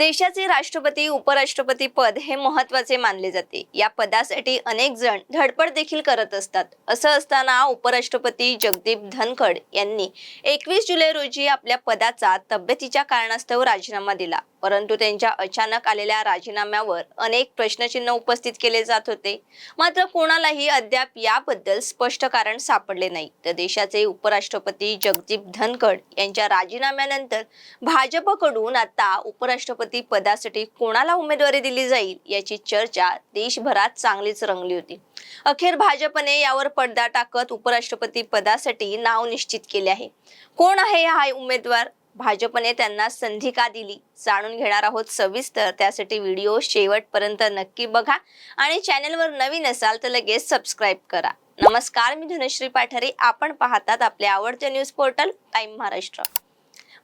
देशाचे राष्ट्रपती उपराष्ट्रपती पद हे महत्त्वाचे मानले जाते. या पदासाठी अनेक जण धडपड देखील करत असतात. असं असताना उपराष्ट्रपती जगदीप धनखड यांनी एकवीस जुलै रोजी आपल्या पदाचा तब्येतीच्या कारणास्तव राजीनामा दिला. परंतु त्यांच्या अचानक आलेल्या राजीनाम्यावर अनेक प्रश्नचिन्ह उपस्थित केले जात होते. मात्र कोणालाही अद्याप याबद्दल स्पष्ट कारण सापडले नाही. तर देशाचे उपराष्ट्रपती जगदीप धनखड यांच्या राजीनाम्यानंतर भाजपकडून आता उपराष्ट्रपती पदासाठी कोणाला उमेदवारी दिली जाईल याची चर्चा देशभरात चांगलीच रंगली होती. अखेर भाजपने यावर पडदा टाकत उपराष्ट्रपती पदासाठी नाव निश्चित केले आहे. कोण आहे हा उमेदवार? भाजपने त्यांना संधी का दिली? जाणून घेणार आहोत सविस्तर. त्यासाठी व्हिडिओ शेवटपर्यंत नक्की बघा आणि चॅनलवर नवीन असाल तर लगेच सबस्क्राईब करा. नमस्कार मी धनश्री पाठारे. आपण पाहतात आपले आवडते न्यूज पोर्टल टाइम महाराष्ट्र.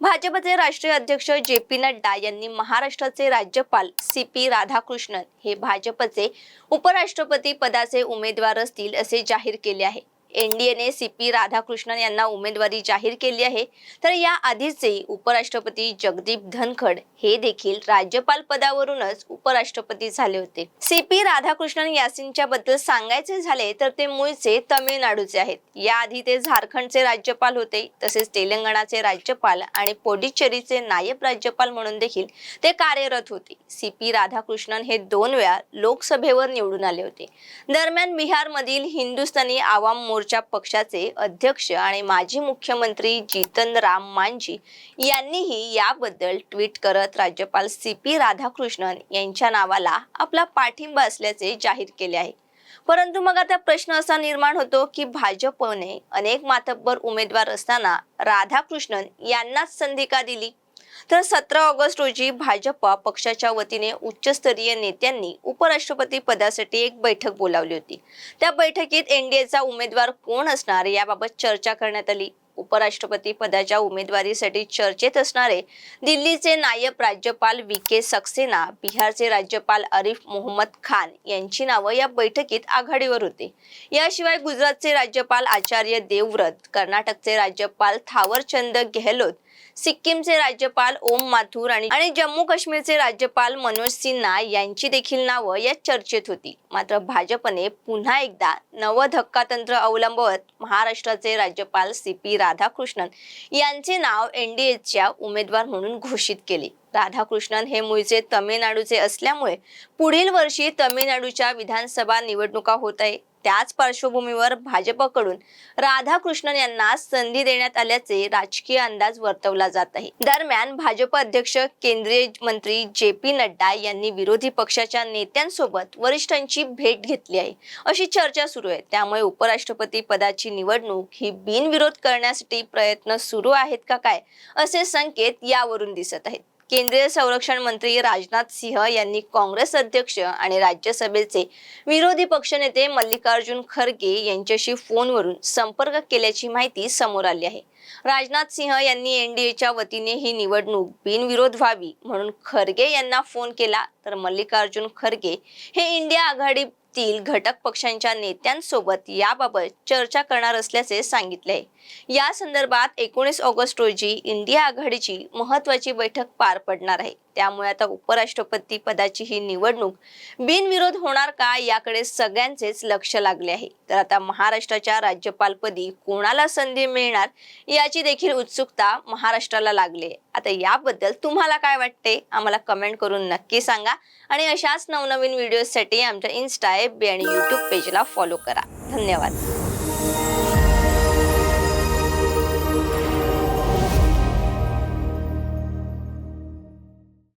भाजपचे राष्ट्रीय अध्यक्ष जे पी नड्डा यांनी महाराष्ट्राचे राज्यपाल सी पी राधाकृष्णन हे भाजपचे उपराष्ट्रपती पदाचे उमेदवार असतील असे जाहीर केले आहे. एनडीएने सी पी राधाकृष्णन यांना उमेदवारी जाहीर केली आहे. तर या आधीचे उपराष्ट्रपती जगदीप धनखड हे देखील राज्यपाल पदावरूनच उपराष्ट्रपती झाले होते. सी पी राधाकृष्णन यासिनच्या बद्दल सांगायचे झाले तर ते मूळचे तमिळनाडूचे आहेत. याआधी ते झारखंडचे राज्यपाल होते तसेच तेलंगणाचे राज्यपाल आणि पोडिचेरीचे नायब राज्यपाल म्हणून देखील ते कार्यरत होते. सी पी राधाकृष्णन हे दोन वेळा लोकसभेवर निवडून आले होते. दरम्यान बिहारमधील हिंदुस्थानी आवाम मोर्चा पक्षाचे अध्यक्ष आणि माजी मुख्यमंत्री जीतन राम मांझी यांनीही याबद्दल ट्विट करत राज्यपाल सी पी राधाकृष्णन यांच्या नावाला आपला पाठिंबा असल्याचे जाहीर केले आहे. परंतु मग आता प्रश्न असा निर्माण होतो की भाजपने अनेक मातब्बर उमेदवार असताना राधाकृष्णन यांनाच संधी का दिली? तर सतरा ऑगस्ट रोजी भाजप पक्षाच्या वतीने उच्चस्तरीय नेत्यांनी उपराष्ट्रपती पदासाठी एक बैठक बोलावली होती. त्या बैठकीत एनडीएचा उमेदवार कोण असणार याबाबत चर्चा करण्यात आली. उपराष्ट्रपती पदाच्या उमेदवारीसाठी चर्चेत असणारे दिल्लीचे नायब राज्यपाल व्ही के सक्सेना बिहारचे राज्यपाल आरिफ मोहम्मद खान यांची नावं या बैठकीत आघाडीवर होते. याशिवाय गुजरातचे राज्यपाल आचार्य देवव्रत कर्नाटकचे राज्यपाल थावरचंद गेहलोत सिक्कीमचे राज्यपाल ओम माथुर आणि जम्मू काश्मीरचे राज्यपाल मनोज सिन्हा यांची देखील नावं या चर्चेत होती. मात्र भाजपने पुन्हा एकदा नव धक्कातंत्र अवलंबवत महाराष्ट्राचे राज्यपाल सी पी राधाकृष्णन यांचे नाव एनडीएच्या उमेदवार म्हणून घोषित केले. राधाकृष्णन हे मूळचे तमिळनाडूचे असल्यामुळे पुढील वर्षी तमिळनाडूच्या विधानसभा निवडणुका होत आहे. त्याच पार्श्वभूमीवर भाजपकडून राधाकृष्णन यांना संधी देण्यात आल्याचे राजकीय अंदाज वर्तवला जात आहे. दरम्यान भाजप अध्यक्ष केंद्रीय मंत्री जे पी नड्डा यांनी विरोधी पक्षाच्या नेत्यांसोबत वरिष्ठांची भेट घेतली आहे. अशी चर्चा सुरू आहे. त्यामुळे उपराष्ट्रपती पदाची निवडणूक ही बिनविरोध करण्यासाठी प्रयत्न सुरू आहेत का काय असे संकेत यावरून दिसत आहेत. केंद्रीय संरक्षण मंत्री राजनाथ सिंह यांनी काँग्रेस अध्यक्ष आणि राज्यसभेचे विरोधी पक्षनेते मल्लिकार्जुन खरगे यांच्याशी फोनवरून संपर्क केल्याची माहिती समोर आली आहे. राजनाथ सिंह यांनी एनडीएच्या वतीने ही निवडणूक बिनविरोध व्हावी म्हणून खरगे यांना फोन केला. तर मल्लिकार्जुन खरगे हे इंडिया आघाडी आघाडीतील घटक पक्षांच्या नेत्यांसोबत याबाबत चर्चा करणार असल्याचे सांगितले. आहे या संदर्भात एकोणीस ऑगस्ट रोजी इंडिया आघाडीची महत्वाची बैठक पार पडणार आहे. त्यामुळे आता उपराष्ट्रपती पदाची ही निवडणूक बिनविरोध होणार का याकडे सगळ्यांचेच लक्ष लागले आहे. तर आता महाराष्ट्राच्या राज्यपालपदी कोणाला संधी मिळणार याची देखील उत्सुकता महाराष्ट्राला लागली आहे. आता याबद्दल तुम्हाला काय वाटते? आम्हाला कमेंट करून नक्की सांगा. आणि अशाच नवनवीन व्हिडिओसाठी आमच्या इन्स्टा एफ बी आणि यूट्यूब पेजला फॉलो करा. धन्यवाद.